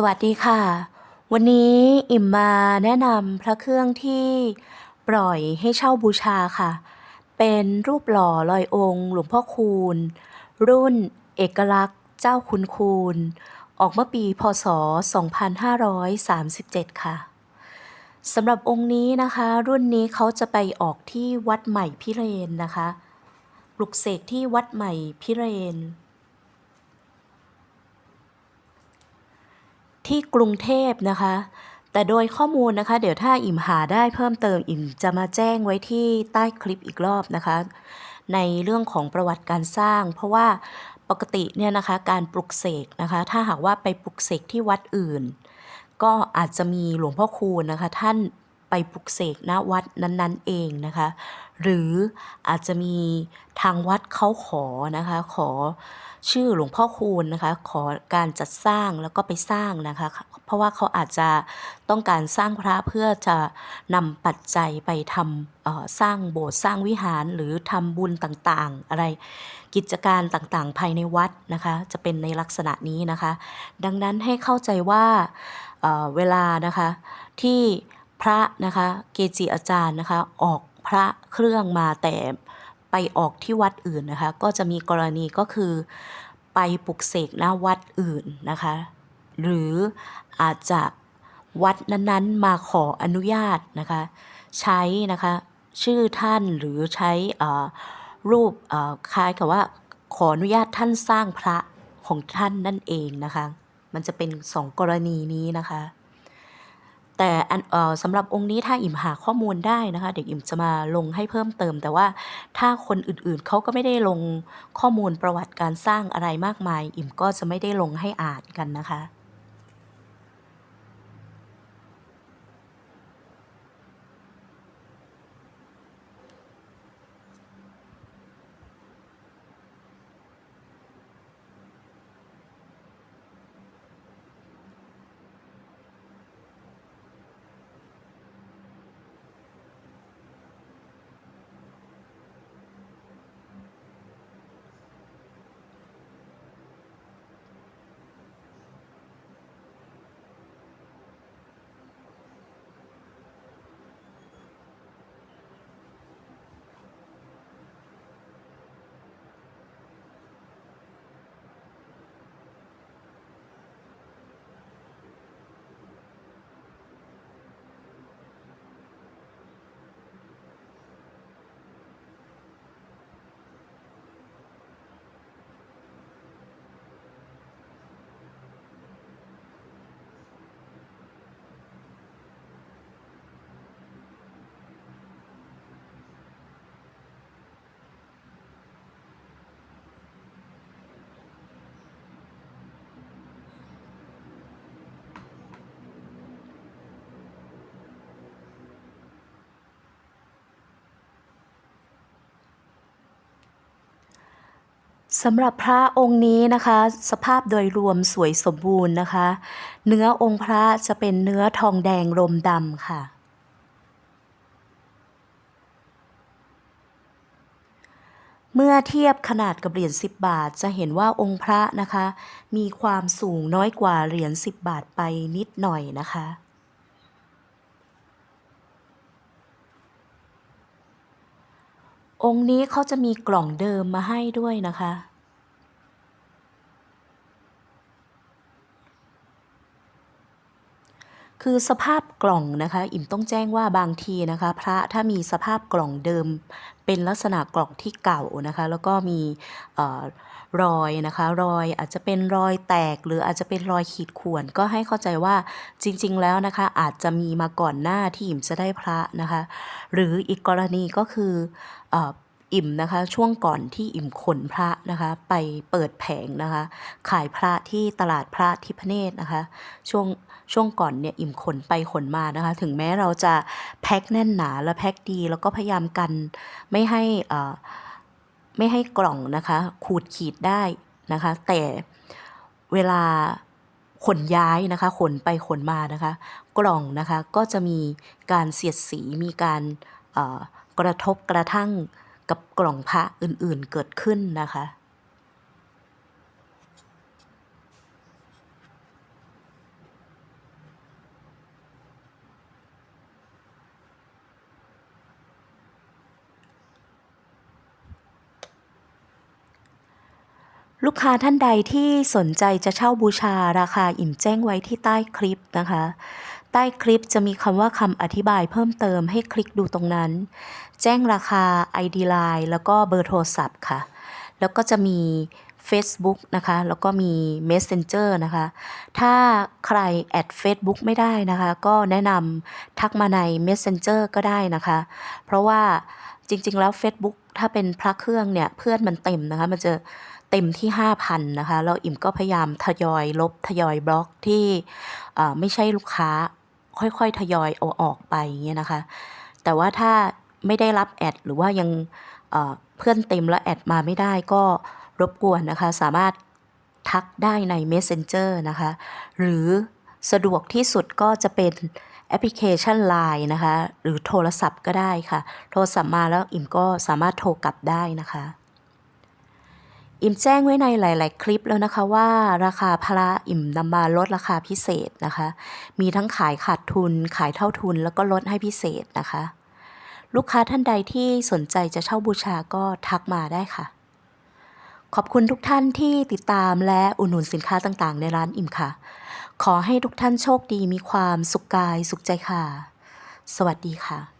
สวัสดีค่ะ วันนี้อิ่มมาแนะนำพระเครื่องที่ปล่อยให้เช่าบูชาค่ะ เป็นรูปหล่อลอยองค์ หลวงพ่อคูณ รุ่นเอกลักษณ์เจ้าคุณคูณ ออกเมื่อปีพศ 2537 ค่ะสำหรับองค์นี้นะคะ รุ่นนี้เขาจะไปออกที่วัดใหม่พิเรนนะคะปลุกเสกที่วัดใหม่พิเรน ที่กรุงเทพนะคะ แต่โดยข้อมูลนะคะ เดี๋ยวถ้าอิ่มหาได้เพิ่มเติมอิ่มจะมาแจ้งไว้ที่ใต้คลิปอีกรอบนะคะ ในเรื่องของประวัติการสร้าง เพราะว่าปกติเนี่ยนะคะการปลุกเสกนะคะ ถ้าหากว่าไปปลุกเสกที่วัดอื่น ก็อาจจะมีหลวงพ่อคูณนะคะ ท่าน ไปปลุกเสกณวัดนั้นๆ เองนะคะ หรืออาจจะมีทางวัดเขาขอนะคะ ขอชื่อหลวงพ่อคูณนะคะ ขอการจัดสร้างแล้วก็ไปสร้างนะคะ เพราะว่าเขาอาจจะต้องการสร้างพระเพื่อจะนำปัจจัยไปทำสร้างโบสถ์สร้างวิหารหรือทำบุญต่างๆ อะไรกิจการต่างๆ ภายในวัดนะคะ จะเป็นในลักษณะนี้นะคะ ดังนั้นให้เข้าใจว่าเเวลานะคะที่ พระนะคะ เกจิอาจารย์นะคะ ออกพระเครื่องมาแต่ไปออกที่วัดอื่นนะคะ ก็จะมีกรณีก็คือไปปลุกเสกณวัดอื่นนะคะ หรืออาจจะวัดนั้นๆ มาขออนุญาตนะคะ ใช้นะคะชื่อท่านหรือใช้รูปคล้ายกับว่าขออนุญาตท่านสร้างพระของท่านนั่นเองนะคะ มันจะเป็นสองกรณีนี้นะคะ แต่สำหรับองค์นี้ถ้าอิ่มหาข้อมูลได้นะคะ เดี๋ยวอิ่มจะมาลงให้เพิ่มเติม แต่ว่าถ้าคนอื่นๆเขาก็ไม่ได้ลงข้อมูลประวัติการสร้างอะไรมากมาย อิ่มก็จะไม่ได้ลงให้อ่านกันนะคะ สำหรับพระองค์นี้นะคะ สภาพโดยรวมสวยสมบูรณ์นะคะ เนื้อองค์พระจะเป็นเนื้อทองแดงรมดำค่ะ เมื่อเทียบขนาดกับเหรียญ10 บาทจะเห็นว่าองค์พระนะคะ มีความสูงน้อยกว่าเหรียญ10 บาทไปนิดหน่อยนะคะ องค์นี้เขาจะมีกล่องเดิมมาให้ด้วยนะคะ คือสภาพกล่องนะคะ อิ่มต้องแจ้งว่าบางทีนะคะ พระถ้ามีสภาพกล่องเดิม เป็นลักษณะกล่องที่เก่านะคะ แล้วก็มีอรอยนะคะ รอยอาจจะเป็นรอยแตกหรืออาจจะเป็นรอยขีดข่วน ก็ให้เข้าใจว่าจริง ๆ แล้วนะคะ อาจจะมีมาก่อนหน้าที่อิ่มจะได้พระนะคะ หรืออีกกรณีก็คืออ อิ่มนะคะ ช่วงก่อนที่อิ่มขนพระนะคะ ไปเปิดแผงนะคะ ขายพระที่ตลาดพระทิพเนตรนะคะ ช่วงช่วงก่อนเนี่ยอิ่มขนไปขนมานะคะ ถึงแม้เราจะแพ็คแน่นหนาและแพ็คดี แล้วก็พยายามกันไม่ให้อ่ไม่ให้กล่องนะคะ ขูดขีดได้นะคะ แต่เวลาขนย้ายนะคะ ขนไปขนมานะคะ กล่องนะคะก็จะมีการเสียดสีมีการกระทบกระทั่ง กับกล่องพระอื่นๆเกิดขึ้นนะคะ ลูกค้าท่านใดที่สนใจจะเช่าบูชาราคาอิ่มแจ้งไว้ที่ใต้คลิปนะคะ ใต้คลิปจะมีคำว่าคำอธิบายเพิ่มเติมให้คลิกดูตรงนั้น แจ้งราคา ID Line แล้วก็เบอร์โทรศัพท์ค่ะ แล้วก็จะมี Facebook นะคะ แล้วก็มี Messenger นะคะ ถ้าใครแอด Facebook ไม่ได้นะคะ ก็แนะนำทักมาใน Messenger ก็ได้นะคะ เพราะว่าจริง ๆ แล้ว Facebook ถ้าเป็นพระเครื่องเนี่ยเพื่อนมันเต็มนะคะ มันจะเต็มที่ 5,000 นะคะแล้วอิ่มก็พยายามทยอยลบทยอยบล็อกที่ไม่ใช่ลูกค้า ค่อยๆ ทยอยเอาออกไปอย่างเงี้ยนะคะ แต่ว่าถ้าไม่ได้รับแอดหรือว่ายังเอ่อเพื่อนเต็มแล้วแอดมาไม่ได้ก็รบกวนนะคะ สามารถทักได้ใน Messenger นะคะ หรือสะดวกที่สุดก็จะเป็นแอปพลิเคชัน Line นะคะ หรือโทรศัพท์ก็ได้ค่ะ โทรศัพท์มาแล้วอิ่มก็สามารถโทรกลับได้นะคะ อิ่มแจ้งไว้ในหลาย ๆ คลิปแล้วนะคะว่าราคาพระอิ่มนำมาลดราคาพิเศษนะคะ มีทั้งขายขาดทุน ขายเท่าทุนแล้วก็ลดให้พิเศษนะคะ ลูกค้าท่านใดที่สนใจจะเช่าบูชาก็ทักมาได้ค่ะ ขอบคุณทุกท่านที่ติดตามและอุดหนุนสินค้าต่าง ๆ ในร้านอิ่มค่ะ ขอให้ทุกท่านโชคดีมีความสุขกายสุขใจค่ะ สวัสดีค่ะ